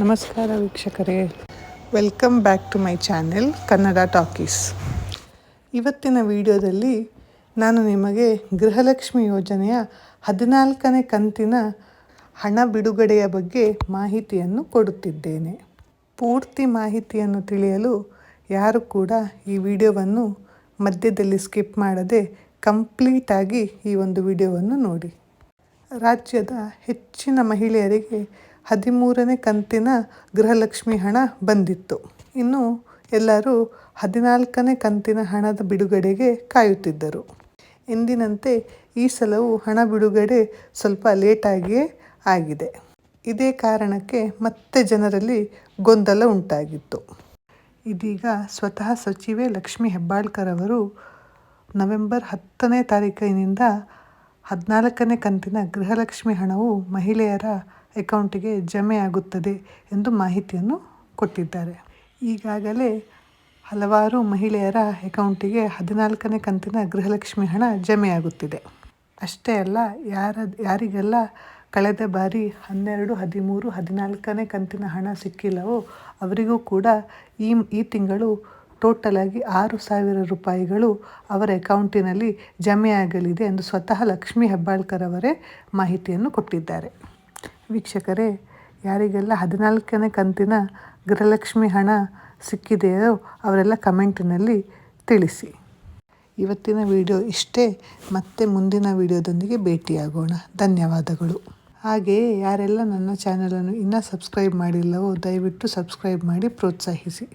ನಮಸ್ಕಾರ ವೀಕ್ಷಕರೇ. Welcome back to my channel Kannada talkies ಇವತ್ತಿನ ವಿಡಿಯೋದಲ್ಲಿ ನಾನು ನಿಮಗೆ ಗೃಹಲಕ್ಷ್ಮಿ ಯೋಜನೆಯ ಹದಿನಾಲ್ಕನೇ ಕಂತಿನ ಹಣ ಬಿಡುಗಡೆಯ ಬಗ್ಗೆ ಮಾಹಿತಿಯನ್ನು ಕೊಡುತ್ತಿದ್ದೇನೆ. ಪೂರ್ತಿ ಮಾಹಿತಿಯನ್ನು ತಿಳಿಯಲು ಯಾರು ಕೂಡ ಈ ವಿಡಿಯೋವನ್ನು ಮಧ್ಯದಲ್ಲಿ ಸ್ಕಿಪ್ ಮಾಡದೆ ಕಂಪ್ಲೀಟಾಗಿ ಈ ಒಂದು ವಿಡಿಯೋವನ್ನು ನೋಡಿ. ರಾಜ್ಯದ ಹೆಚ್ಚಿನ ಮಹಿಳೆಯರಿಗೆ ಹದಿಮೂರನೇ ಕಂತಿನ ಗೃಹಲಕ್ಷ್ಮಿ ಹಣ ಬಂದಿತ್ತು. ಇನ್ನು ಎಲ್ಲರೂ ಹದಿನಾಲ್ಕನೇ ಕಂತಿನ ಹಣದ ಬಿಡುಗಡೆಗೆ ಕಾಯುತ್ತಿದ್ದರು. ಎಂದಿನಂತೆ ಈ ಸಲವೂ ಹಣ ಬಿಡುಗಡೆ ಸ್ವಲ್ಪ ಲೇಟಾಗಿಯೇ ಆಗಿದೆ. ಇದೇ ಕಾರಣಕ್ಕೆ ಮತ್ತೆ ಜನರಲ್ಲಿ ಗೊಂದಲ ಉಂಟಾಗಿತ್ತು. ಇದೀಗ ಸ್ವತಃ ಸಚಿವೆ ಲಕ್ಷ್ಮಿ ಹೆಬ್ಬಾಳ್ಕರ್ ಅವರು ನವೆಂಬರ್ ಹತ್ತನೇ ತಾರೀಕಿನಿಂದ ಹದಿನಾಲ್ಕನೇ ಕಂತಿನ ಗೃಹಲಕ್ಷ್ಮಿ ಹಣವು ಮಹಿಳೆಯರ ಅಕೌಂಟಿಗೆ ಜಮೆಯಾಗುತ್ತದೆ ಎಂದು ಮಾಹಿತಿಯನ್ನು ಕೊಟ್ಟಿದ್ದಾರೆ. ಈಗಾಗಲೇ ಹಲವಾರು ಮಹಿಳೆಯರ ಅಕೌಂಟಿಗೆ ಹದಿನಾಲ್ಕನೇ ಕಂತಿನ ಗೃಹಲಕ್ಷ್ಮಿ ಹಣ ಜಮೆಯಾಗುತ್ತಿದೆ ಅಷ್ಟೇ ಅಲ್ಲ, ಯಾರ, ಯಾರಿಗೆಲ್ಲ ಕಳೆದ ಬಾರಿ ಹನ್ನೆರಡು, ಹದಿಮೂರು, ಹದಿನಾಲ್ಕನೇ ಕಂತಿನ ಹಣ ಸಿಕ್ಕಿಲ್ಲವೋ ಅವರಿಗೂ ಕೂಡ ಈ ಈ ತಿಂಗಳು ಟೋಟಲಾಗಿ ಆರು ಸಾವಿರ ರೂಪಾಯಿಗಳು ಅವರ ಅಕೌಂಟಿನಲ್ಲಿ ಜಮೆಯಾಗಲಿದೆ ಎಂದು ಸ್ವತಃ ಲಕ್ಷ್ಮಿ ಹೆಬ್ಬಾಳ್ಕರ್ ಅವರೇ ಮಾಹಿತಿಯನ್ನು ಕೊಟ್ಟಿದ್ದಾರೆ. ವೀಕ್ಷಕರೇ, ಯಾರಿಗೆಲ್ಲ ಹದಿನಾಲ್ಕನೇ ಕಂತಿನ ಗೃಹಲಕ್ಷ್ಮಿ ಹಣ ಸಿಕ್ಕಿದೆಯೋ ಅವರೆಲ್ಲ ಕಮೆಂಟಿನಲ್ಲಿ ತಿಳಿಸಿ. ಇವತ್ತಿನ ವಿಡಿಯೋ ಇಷ್ಟೇ, ಮತ್ತೆ ಮುಂದಿನ ವಿಡಿಯೋದೊಂದಿಗೆ ಭೇಟಿಯಾಗೋಣ. ಧನ್ಯವಾದಗಳು. ಹಾಗೆಯೇ ಯಾರೆಲ್ಲ ನನ್ನ ಚಾನಲನ್ನು ಇನ್ನೂ ಸಬ್ಸ್ಕ್ರೈಬ್ ಮಾಡಿಲ್ಲವೋ ದಯವಿಟ್ಟು ಸಬ್ಸ್ಕ್ರೈಬ್ ಮಾಡಿ ಪ್ರೋತ್ಸಾಹಿಸಿ.